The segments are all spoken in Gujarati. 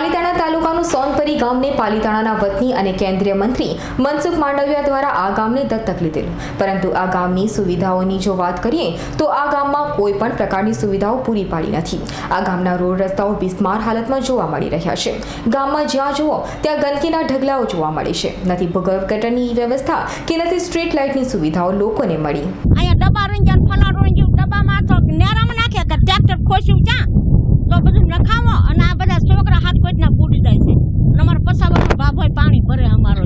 પાલીતાણા તાલુકાનું સોનપરી ગામને પાલીતાણાના વતની અને કેન્દ્રીય મંત્રી મનસુખ માંડવિયા દ્વારા આ ગામને દત્તક લીધેલું. પરંતુ આ ગામની સુવિધાઓની જો વાત કરીએ, તો આ ગામમાં કોઈ પણ પ્રકારની સુવિધાઓ પૂરી પાડી નથી. આ ગામના રોડ રસ્તાઓ બિસ્માર હાલતમાં જોવા મળી રહ્યા છે. ગામમાં જ્યાં જુઓ, ત્યાં ગંદકીના ઢગલાઓ જોવા મળે છે. નથી ભૂગર્ભ ગટરની વ્યવસ્થા કે નથી સ્ટ્રીટ લાઇટની સુવિધાઓ લોકોને મળી અહીંયા ડબ્બા રંજન ફલાણું રંજ્યું ડબ્બામાં તો નેરામાં નાખે કે ટ્રેક્ટર ખોસ્યું ક્યાં તો બધું નખાવો અને આ બધા છોકરા હાથ કોઈના બુડી જાય છે અને અમારા પસાવાનો બાભોય પાણી ભરે અમારો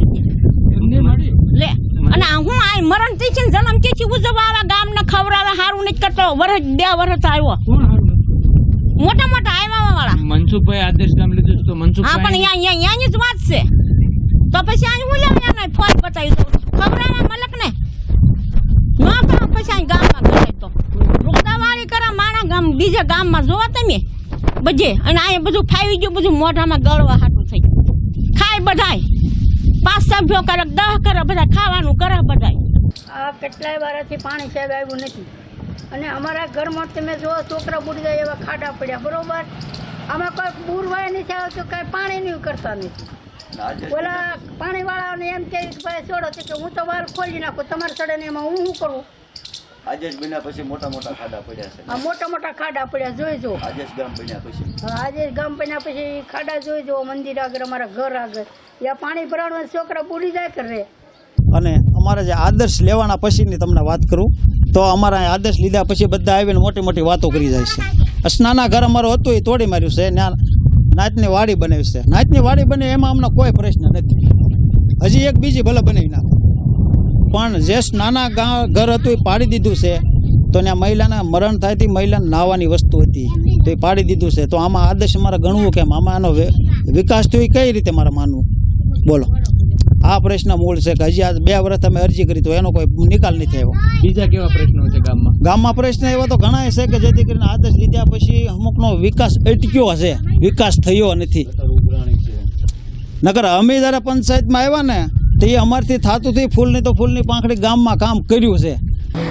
લે અને આ હું આ મરણથી છે ને જન્મથી છે ઉજવવા આવા ગામને ખવડાવે હારું નથી કરતો. વરસ બે વરસ આવ્યો. મોટા મોટા આવ્યા વાળા મનસુખભાઈ આદેશ ગામ લીધું તો મનસુખ હા પણ અહીંયા અહીંયા ની જ વાત છે. તો પછી અહીં હું લેવા એને ફોન બતાવી દઉં ખવડાવવા મલક ને? ના કરો પછી અહીં ગામમાં કરે તો. રોદાવાળી કરા મારા ગામ બીજા ગામમાં જોવા તમે. બજે અને અહીંયા બધું ફાવી ગયું બધું મોઢામાં ગળવા હાટું થઈ ગયું. ખાય બધાય. પાંચ સભ્યો કરે દહ કરે બધા ખાવાનું કરે બધાય. આ કેટલાય વારાથી પાણી સાહેબ આવ્યું નથી. અને અમારા ઘરમાં તમે જો છોકરા બુડી જાય એવા ખાડા પડ્યા બરોબર? આમાં કોઈ બુરવાય નથી આવતું કાંઈ પાણી નહીં કરતા નથી. ઓલા પાણીવાળાને એમ કે ભાઈ છોડો છે કે હું તો વાલ ખોલી નાખું તમારે સડે ને એમાં હું શું કરું? આજેશ બન્યા પછી મોટા મોટા ખાડા પડ્યા છે. આ મોટા મોટા ખાડા પડ્યા જોઈજો આજેશ ગામ બન્યા પછી. ગામ બન્યા પછી ખાડા જોઈ જો મંદિર આગળ અમારા ઘર આગળ. ત્યાં પાણી ભરાણવા છોકરા બુડી જાય કરે અને અમારે જે આદર્શ લેવાના પછીની તમને વાત કરું, તો અમારા આદર્શ લીધા પછી બધા આવીને મોટી મોટી વાતો કરી જાય છે. અસનાના ઘર અમારું હતું એ તોડી માર્યું છે નાચની વાડી બનાવી છે. નાચની વાડી બને એમાં અમને કોઈ પ્રશ્ન નથી. હજી એક બીજી ભલે બનાવી નાખો. પણ જે નાના ગામ ઘર હતું એ પાડી દીધું છે, તો ત્યાં મહિલાના મરણ થાય તે મહિલાને નાહવાની વસ્તુ હતી, તો એ પાડી દીધું છે. તો આમાં આદર્શ મારે ગણવું કેમ? આમાં આનો વિકાસ થયો એ કઈ રીતે મારે માનવું? બોલો. આ પ્રશ્ન મૂળ છે કે હજી આ બે વર્ષ અમે અરજી કરી તો એનો કોઈ નિકાલ નથી આવ્યો. બીજા કેવા પ્રશ્નો છે ગામમાં? ગામમાં પ્રશ્ન એવા તો ઘણા છે કે જેથી કરીને આદર્શ લીધા પછી અમુકનો વિકાસ અટક્યો હશે. વિકાસ થયો નથી. નગર અમે જ્યારે પંચાયતમાં આવ્યા ને તો એ અમારથી થતું હતું ફૂલની તો ફૂલની પાંખડી ગામમાં કામ કર્યું છે.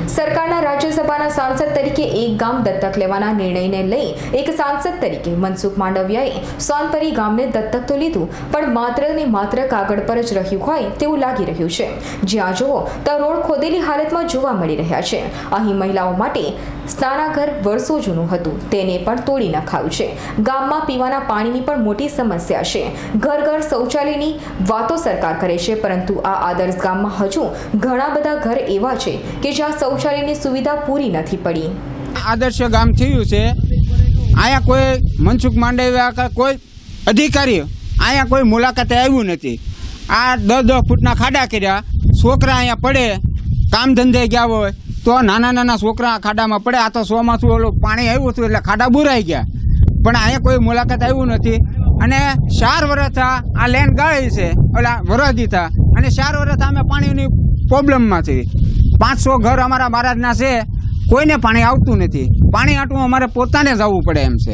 સરકારના રાજ્યસભાના સાંસદ તરીકે એક ગામ દત્તક લેવાના નિર્ણયને લઈ એક સાંસદ તરીકે મનસુખ માંડવિયાએ સોનપરી ગામને દત્તક તો લીધું, પણ માત્ર ને માત્ર કાગળ પર જ રહ્યું હોય તેવું લાગી રહ્યું છે. જ્યાં જુઓ ત્યાં રોડ ખોદેલી હાલતમાં જોવા મળી રહ્યા છે. અહીં મહિલાઓ માટે સ્નાનાઘર વર્ષો જૂનું હતું. તેને પણ તોડી નખાયું છે. ગામમાં પીવાના પાણીની પણ મોટી સમસ્યા છે. ઘર ઘર શૌચાલયની વાતો સરકાર કરે છે, પરંતુ આ આદર્શ ગામમાં હજુ ઘણા બધા ઘર એવા છે કે જ્યાં શૌચાલયની સુવિધા પૂરી નથી પડી. આદર્શ ગામ થયું છે. અહીંયા કોઈ મનસુખ માંડવિયા કોઈ અધિકારી અહીંયા કોઈ મુલાકાતે આવ્યું નથી. આ દસ દસ ફૂટના ખાડા કર્યા. છોકરા અહીંયા પડે. કામ ધંધે ગયા હોય તો નાના નાના છોકરા ખાડામાં પડે. આ તો સોમાંથી ઓલું પાણી આવ્યું હતું એટલે ખાડા બુરાઈ ગયા. પણ અહીંયા કોઈ મુલાકાત આવ્યું નથી. અને ચાર વર્ષ આ લેન ગાળી છે. ઓલા વરદી થા અને ચાર વર્ષ અમે પાણીની પ્રોબ્લેમમાં છે પાંચસો ઘર અમારા મહારાજના છે. કોઈને પાણી આવતું નથી. પાણી આટવું અમારે પોતાને જવું પડે એમ છે.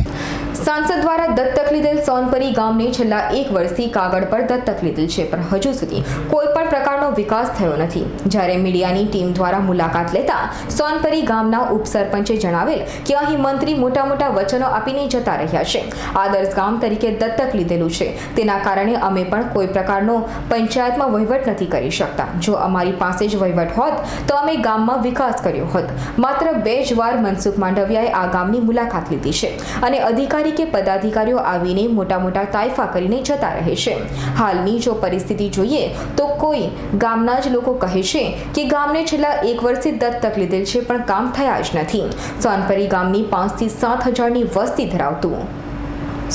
સાંસદ દ્વારા દત્તક લીધેલ સોનપરી ગામને છેલ્લા એક વર્ષથી કાગળ પર દત્તક લીધેલ છે, પણ હજુ સુધી કોઈ પણ પ્રકારનો વિકાસ થયો નથી. જ્યારે મીડિયાની ટીમ દ્વારા મુલાકાત લેતા સોનપરી ગામના ઉપસરપંચે જણાવેલ કે અહીં મંત્રી મોટા મોટા વચનો આપીને જતા રહ્યા છે. આદર્શ ગામ તરીકે દત્તક લીધેલું છે. તેના કારણે અમે પણ કોઈ પ્રકારનો પંચાયતમાં વહીવટ નથી કરી શકતા. જો અમારી પાસે જ વહીવટ હોત, તો અમે ગામમાં વિકાસ કર્યો હોત. માત્ર બે જ વાર મનસુખ માંડવિયાએ આ ગામની મુલાકાત લીધી છે અને અધિકારી કે પદાધિકારીઓ આવીને મોટા મોટા તાઇફા કરીને જતા રહે છે. હાલની જો પરિસ્થિતિ જોઈએ તો કોઈ ગામના જ લોકો કહે છે કે ગામને છેલ્લા એક વર્ષથી દત્તક લીધેલ છે, પણ કામ થયા જ નથી. સોનપરી ગામની પાંચથી સાત હજારની વસ્તી ધરાવતું.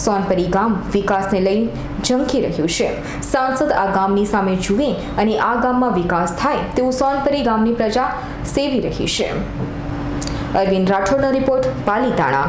સોનપરી ગામ વિકાસને લઈ ઝંખી રહ્યું છે. સાંસદ આ ગામની સામે જુએ અને આ ગામમાં વિકાસ થાય તેવું સોનપરી ગામની પ્રજા સેવી રહી છે. અરવિંદ રાઠોડનો રિપોર્ટ, પાલીતાણા.